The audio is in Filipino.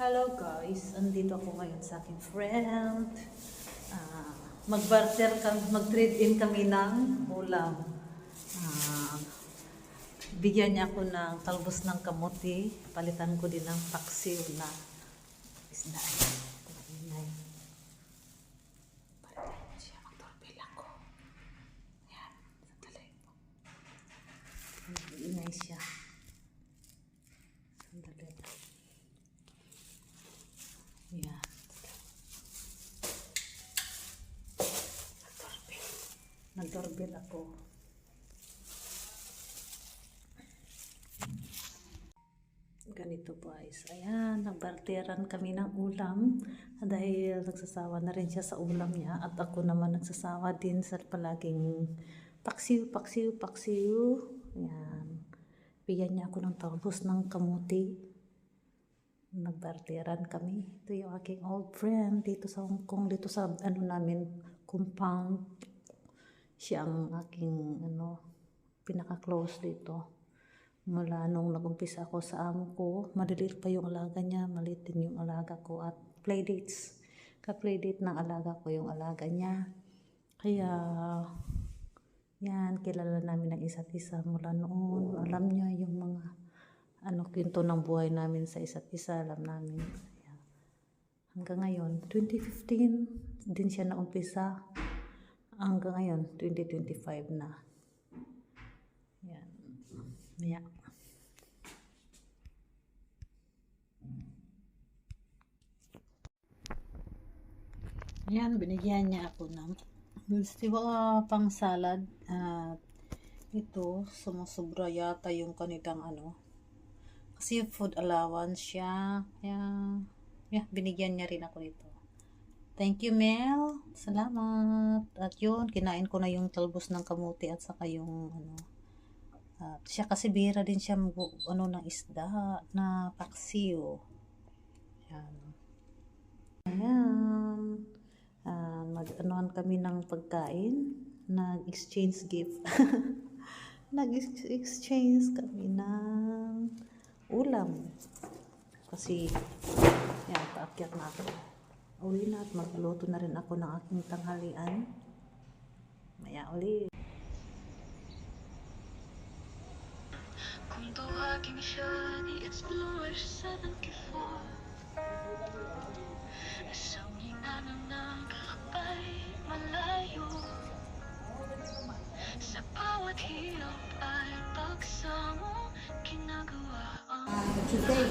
Hello guys, andito ako ngayon sa aking friend. Ah, mag-barter kami, mag-trade in kami ng ulam. Ah, bigyan niya ako ng talbos ng kamuti. Palitan ko din ng paksiw na isda. Maingay. Palitan siya, magtorbil ako. Yan, sandali. Maingay siya. Sandali. Yan. Nag-doorbell. Ako. Ganito guys. Ayan, nagbarteran kami ng ulam. Dahil nagsasawa na rin siya sa ulam niya. At ako naman nagsasawa din sa palaging paksiw, paksiw, paksiw. Ayan. Bigyan niya ako ng talbos ng kamuti nagbarteran kami. Ito yung aking old friend dito sa Hong Kong, dito sa ano namin, compound. Siya ang aking ano, pinaka-close dito. Mula nung nag-umpisa ako sa amo ko, maliliit pa yung alaga niya, maliit din yung alaga ko at playdates. Ka-playdate ng alaga ko yung alaga niya. Kaya, yan, kilala namin ang isa't isa mula noon. Alam niya yung mga ano kwento ng buhay namin sa isa't isa, alam namin. Kaya, hanggang ngayon, 2015 din siya naumpisa. Hanggang ngayon, 2025 na. Yan. Maya. Yan, binigyan niya ako ng gusto pang salad at ito, sumusobra yata yung kanilang ano, kasi food allowance siya. Kaya, yeah, binigyan niya rin ako nito. Thank you, Mel. Salamat. At yun, kinain ko na yung talbos ng kamuti at saka yung ano. At siya kasi bira din siya ano ng isda na paksiw. Yan. Ayan. Ah, mag-anuhan kami ng pagkain. Nag-exchange gift. Nag-exchange kami ng ulam. Kasi, yan, paakyat na ako. Uli na at magluto na rin ako ng aking tanghalian. Maya uli. Kung tawagin siya ni Explorer 74 Isang hinanang ng kakapay malayo Sa bawat hirap ay pagsamo Ginagawa Today,